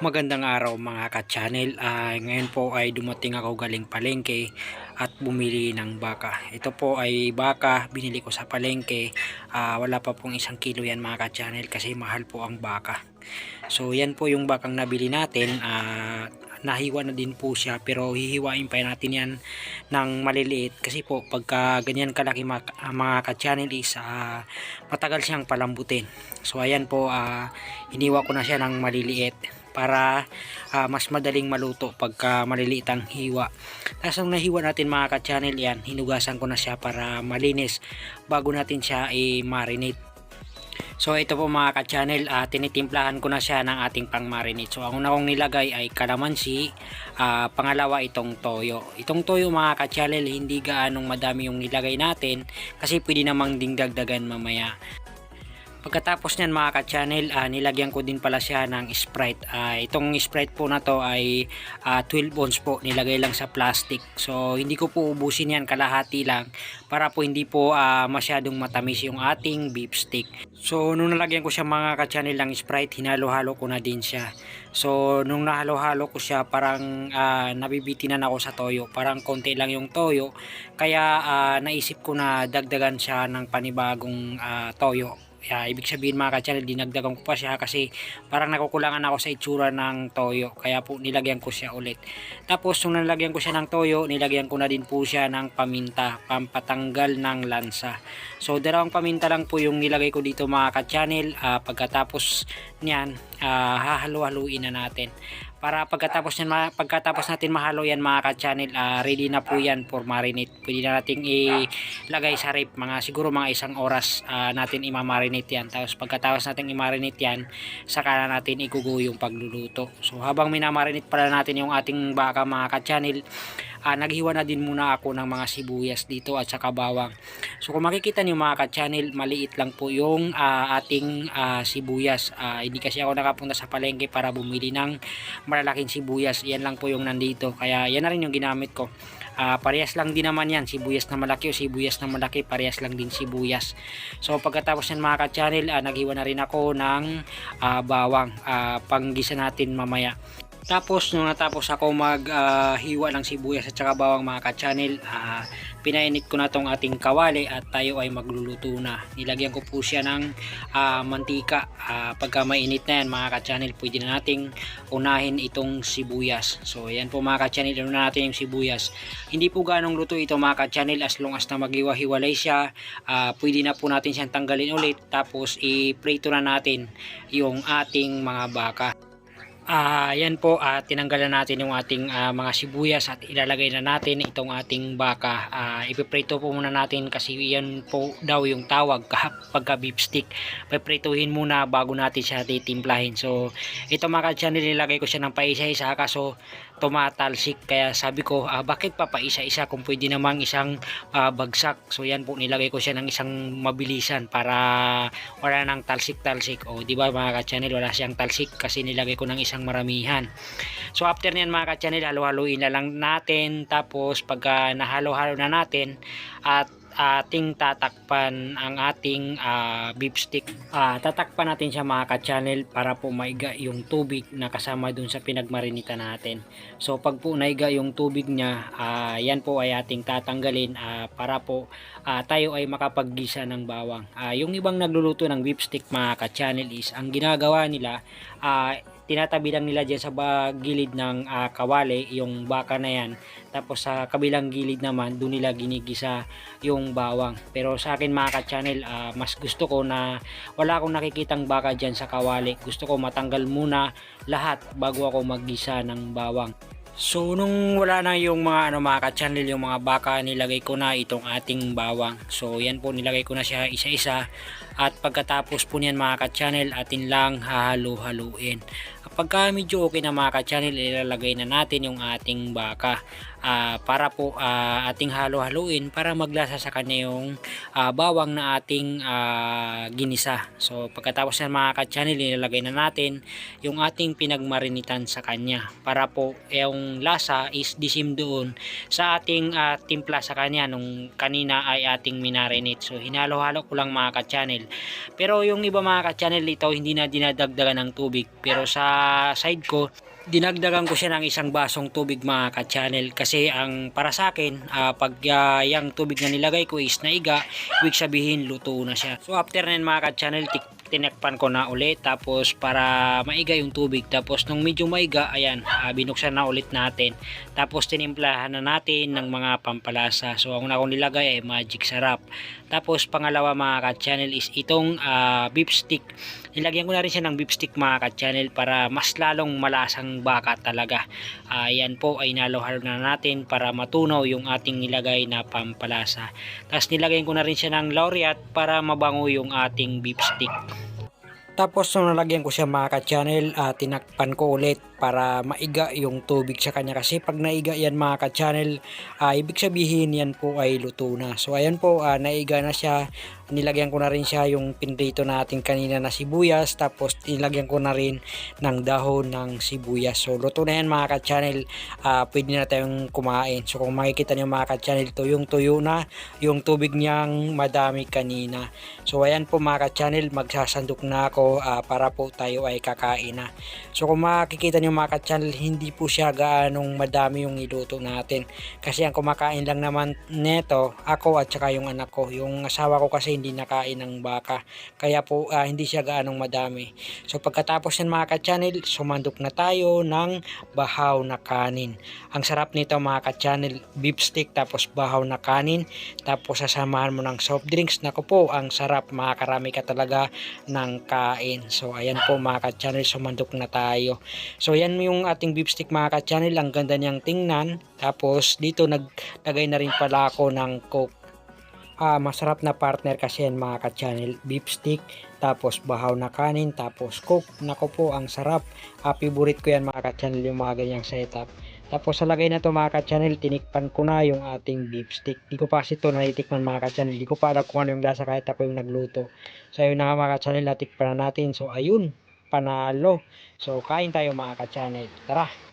Magandang araw mga ka-channel. Ah, ngayon po ay dumating ako galing palengke at bumili ng baka. Ito po ay baka, binili ko sa palengke. Ah, wala pa pong isang kilo yan mga ka-channel kasi mahal po ang baka. So yan po yung bakang nabili natin. Ah, nahiwa na din po siya pero hihiwain pa natin yan ng maliliit kasi po pagka ganyan kalaki mga, ka-channel is ah, matagal siyang palambutin. So ayan po, ah, hiniwa ko na siya ng maliliit para ah, mas madaling maluto pagka maliliit ang hiwa. Tapos nung nahiwa natin mga ka-channel yan, hinugasan ko na siya para malinis bago natin siya i-marinate. So ito po mga ka-channel, ah, tinitimplahan ko na siya ng ating pang-marinate. So ang una kong nilagay ay kalamansi, ah, pangalawa itong toyo. Itong toyo mga ka-channel, hindi gaanong madami yung nilagay natin kasi pwede namang dingdagdagan mamaya. Pagkatapos niyan mga ka-channel, ah, nilagyan ko din pala siya ng Sprite. Ah, itong Sprite po na to ay ah, 12 ounce po, nilagay lang sa plastic. So hindi ko po ubusin yan, kalahati lang para po hindi po ah, masyadong matamis yung ating beef stick. So nung nalagyan ko siya mga ka-channel ng Sprite, hinalo-halo ko na din siya. So nung nahalo-halo ko siya, parang ah, nabibitinan ako sa toyo. Parang konti lang yung toyo. Kaya ah, naisip ko na dagdagan siya ng panibagong ah, toyo. Kaya ibig sabihin mga ka-channel, dinagdagan ko pa siya kasi parang nakukulangan ako sa itsura ng toyo. Kaya po nilagyan ko siya ulit. Tapos nung nilagyan ko siya ng toyo, nilagyan ko na din po siya ng paminta, pampatanggal ng lansa. So dalawang paminta lang po yung nilagay ko dito mga ka-channel. Ah, pagkatapos niyan, ah, hahalo-haluin na natin. Para pagkatapos, niyan, pagkatapos natin mahalo yan mga ka-channel, ah, ready na po yan for marinate. Pwede na natin ilagay sa rip, mga siguro mga isang oras ah, natin imamarinate yan. Tapos pagkatapos natin i-marinate yan, saka na natin igugo pagluluto. So habang minamarinate pala natin yung ating baka mga ka-channel, ah, naghiwa na din muna ako ng mga sibuyas dito at saka bawang. So kung makikita niyo mga ka-channel, maliit lang po yung ah, ating ah, sibuyas. Ah, hindi kasi ako nakapunta sa palengke para bumili ng malalaking sibuyas. Yan lang po yung nandito. Kaya yan na rin yung ginamit ko. Ah, parehas lang din naman yan. Sibuyas na malaki o sibuyas na malaki. Parehas lang din sibuyas. So pagkatapos yan mga ka-channel, ah, naghiwa na rin ako ng ah, bawang. Ah, panggisa natin mamaya. Tapos nung natapos ako maghiwa ng sibuyas at saka bawang mga ka-channel, ah, pinainit ko na tong ating kawali at tayo ay magluluto na. Nilagyan ko po siya ng ah, mantika. Ah, pagka mainit na yan mga ka-channel, pwede na nating unahin itong sibuyas. So ayan po mga ka-channel, una natin yung sibuyas. Hindi po ganong luto ito mga ka-channel as long as na maghiwa-hiwalay siya. ah, pwede na po natin siyang tanggalin ulit tapos i-prito na natin yung ating mga baka. Ah, yan po, ah, tinanggalan natin yung ating ah, mga sibuyas at ilalagay na natin itong ating baka. Ah, ipiprito po muna natin kasi yan po daw yung tawag pagka beef stick. Piprituhin muna bago natin siya titimplahin. So, ito mga ka-channel, nilagay ko siya ng paisa-isa kaso tumatalsik. Kaya sabi ko, ah, bakit pa paisa-isa kung pwede namang isang ah, bagsak. So, yan po, nilagay ko siya ng isang mabilisan para wala nang talsik-talsik. O, di ba mga ka-channel, wala siyang talsik kasi nilagay ko ng isang maramihan. So, after niyan mga ka-channel, halo-haluin na lang natin. Tapos, pagka nahalo-halo na natin at ating tatakpan ang ating ah, beef stick. Ah, tatakpan natin siya mga ka-channel para po maiga yung tubig na kasama dun sa pinagmarinita natin. So pag po naiga yung tubig niya, ah, yan po ay ating tatanggalin ah, para po ah, tayo ay makapaggisa ng bawang. Ah, yung ibang nagluluto ng beef stick mga ka-channel is ang ginagawa nila ah, tinatabi lang nila dyan sa gilid ng ah, kawali yung baka na yan. Tapos sa kabilang gilid naman doon nila ginigisa yung bawang. Pero sa akin mga ka-channel ah, mas gusto ko na wala akong nakikitang baka dyan sa kawali. Gusto ko matanggal muna lahat bago ako maggisa ng bawang. So nung wala na yung mga ano mga ka-channel yung mga baka nilagay ko na itong ating bawang. So yan po nilagay ko na siya isa-isa. At pagkatapos po niyan mga ka-channel atin lang hahalo-haluin. Kapag ka medyo okay na mga ka-channel ilalagay na natin yung ating baka. Ah, para po ah, ating halo-haluin para maglasa sa kanya yung ah, bawang na ating ah, ginisa. So pagkatapos na mga ka-channel, nilalagay na natin yung ating pinagmarinitan sa kanya para po yung lasa is disim doon sa ating ah, timpla sa kanya nung kanina ay ating minarinate. So hinalo-halo ko lang mga ka-channel. Pero yung iba mga ka-channel ito hindi na dinadagdagan ng tubig. Pero sa side ko dinagdagan ko siya ng isang basong tubig mga ka-channel kasi ang para sa akin ah, pag ah, yung tubig na nilagay ko is naiga ibig sabihin luto na siya. So after na yun, mga ka-channel tinakpan ko na ulit tapos para maiga yung tubig tapos nung medyo maiga ayan ah, binuksan na ulit natin. Tapos tinimplahan na natin ng mga pampalasa. So ang una kong nilagay ay magic sarap. Tapos pangalawa mga ka-channel is itong ah, beef stick. Nilagyan ko na rin siya ng beef stick mga ka-channel para mas lalong malasang baka talaga. Ayan po ay nalohal na natin para matunaw yung ating nilagay na pampalasa. Tapos nilagyan ko na rin siya ng laureate para mabango yung ating beef stick tapos nung nalagyan ko siya mga ka-channel, ah, tinakpan ko ulit para maiga yung tubig sa kanya. Kasi pag naiga yan mga ka-channel, ah, ibig sabihin yan po ay luto na. So ayan po, ah, naiga na siya. Nilagyan ko na rin siya yung pinrito natin kanina na sibuyas. Tapos nilagyan ko na rin ng dahon ng sibuyas. So luto na yan mga ka-channel. Ah, pwede na tayong kumain. So kung makikita niyo mga ka-channel, tuyong tuyo na yung tubig niyang madami kanina. So ayan po mga ka-channel, magsasandok na ako ah, para po tayo ay kakain na. So kung makikita nyo mga ka-channel, hindi po siya gaanong madami yung iluto natin. Kasi ang kumakain lang naman neto, ako at saka yung anak ko. Yung asawa ko kasi hindi nakain ng baka. Kaya po ah, hindi siya gaanong madami. So pagkatapos yan mga ka-channel, sumandok na tayo ng bahaw na kanin. Ang sarap nito mga ka-channel, beef stick tapos bahaw na kanin. Tapos sasamahan mo ng soft drinks. Naku po, ang sarap. Makakarami ka talaga ng kain. So ayan po mga ka-channel, sumandok na tayo. So yan yung ating beef stick mga ka-channel. Ang ganda niyang tingnan. Tapos dito naglagay na rin pala ako ng coke. Ah, masarap na partner kasi yan mga ka-channel. Beef stick, tapos bahaw na kanin, tapos coke. Nako po, ang sarap. Ah, favorite ko yan mga ka-channel yung mga ganyang setup. Tapos sa lagay na to mga ka-channel, tinikpan ko na yung ating beef stick. Di ko pa kasi ito natitikman mga ka-channel. Di ko pa alam kung ano yung lasa kahit ako yung nagluto. So ayun na nga mga ka-channel, natikpan na natin. So ayun, panalo. So kain tayo mga ka-channel. Tara!